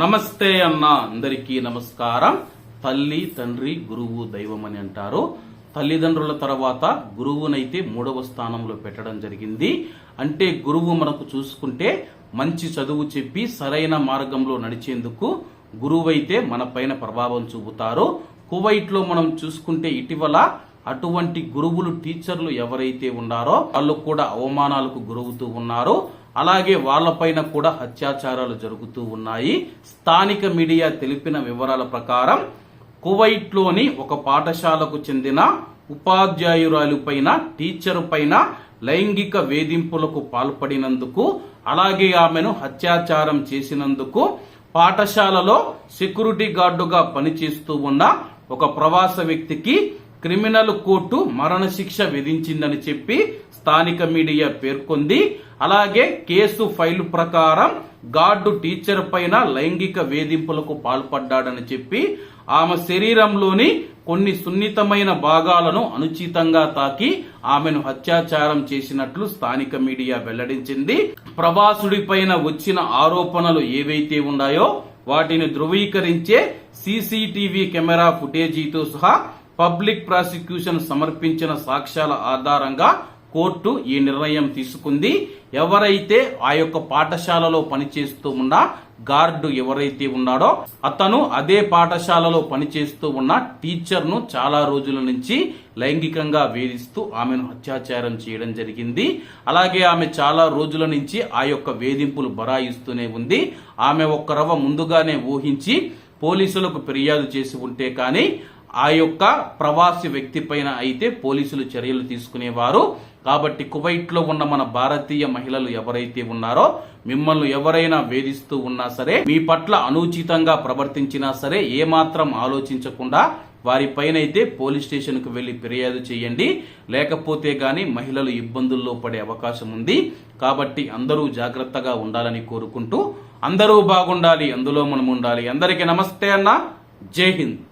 నమస్తే అన్న అందరికీ నమస్కారం. తల్లి తండ్రి గురువు దైవం అని అంటారు. తల్లిదండ్రుల తర్వాత గురువునైతే మూడవ స్థానంలో పెట్టడం జరిగింది. అంటే గురువు మనకు చూసుకుంటే మంచి చదువు చెప్పి సరైన మార్గంలో నడిచేందుకు గురువైతే మన పైన ప్రభావం చూపుతారు. కువైట్లో మనం చూసుకుంటే ఇటీవల అటువంటి గురువులు టీచర్లు ఎవరైతే ఉన్నారో వాళ్ళు కూడా అవమానాలకు గురవుతూ ఉన్నారు. అలాగే వాళ్ళపైన కూడా అత్యాచారాలు జరుగుతూ ఉన్నాయి. స్థానిక మీడియా తెలిపిన వివరాల ప్రకారం కువైట్లోని ఒక పాఠశాలకు చెందిన ఉపాధ్యాయురాలు పైన టీచర్ పైన లైంగిక వేధింపులకు పాల్పడినందుకు అలాగే ఆమెను అత్యాచారం చేసినందుకు పాఠశాలలో సెక్యూరిటీ గార్డుగా పనిచేస్తూ ఉన్న ఒక ప్రవాస వ్యక్తికి క్రిమినల్ కోర్టు మరణశిక్ష విధించిందని చెప్పి స్థానిక మీడియా పేర్కొంది. అలాగే కేసు ఫైలు ప్రకారం గార్డు టీచర్ పైన లైంగిక వేధింపులకు పాల్పడ్డాడని చెప్పి ఆమె శరీరంలోని కొన్ని సున్నితమైన భాగాలను అనుచితంగా తాకి ఆమెను అత్యాచారం చేసినట్లు స్థానిక మీడియా వెల్లడించింది. ప్రవాసుడి పైన వచ్చిన ఆరోపణలు ఏవైతే ఉన్నాయో వాటిని ధృవీకరించే సీసీటీవీ కెమెరా ఫుటేజీతో సహా పబ్లిక్ ప్రాసిక్యూషన్ సమర్పించిన సాక్ష్యాల ఆధారంగా కోర్టు ఈ నిర్ణయం తీసుకుంది. ఎవరైతే ఆ యొక్క పాఠశాలలో పనిచేస్తూ ఉన్న గార్డు ఎవరైతే ఉన్నాడో అతను అదే పాఠశాలలో పనిచేస్తూ ఉన్న టీచర్ను చాలా రోజుల నుంచి లైంగికంగా వేధిస్తూ ఆమెను అత్యాచారం చేయడం జరిగింది. అలాగే ఆమె చాలా రోజుల నుంచి ఆ యొక్క వేధింపులు బరాయిస్తూనే ఉంది. ఆమె ఒక్క రవ ముందుగానే ఊహించి పోలీసులకు ఫిర్యాదు చేసి ఉంటే కానీ ఆ యొక్క ప్రవాసి వ్యక్తి పైన అయితే పోలీసులు చర్యలు తీసుకునేవారు. కాబట్టి కువైట్లో ఉన్న మన భారతీయ మహిళలు ఎవరైతే ఉన్నారో మిమ్మల్ని ఎవరైనా వేధిస్తూ ఉన్నా సరే మీ పట్ల అనుచితంగా ప్రవర్తించినా సరే ఏమాత్రం ఆలోచించకుండా వారిపైనైతే అయితే పోలీస్ స్టేషన్కు వెళ్ళి వెళ్ళి ఫిర్యాదు చేయండి. లేకపోతే గాని మహిళలు ఇబ్బందుల్లో పడే అవకాశం ఉంది. కాబట్టి అందరూ జాగ్రత్తగా ఉండాలని కోరుకుంటూ అందరూ బాగుండాలి అందులో మనం ఉండాలి అందరికీ నమస్తే అన్న. జై హింద్.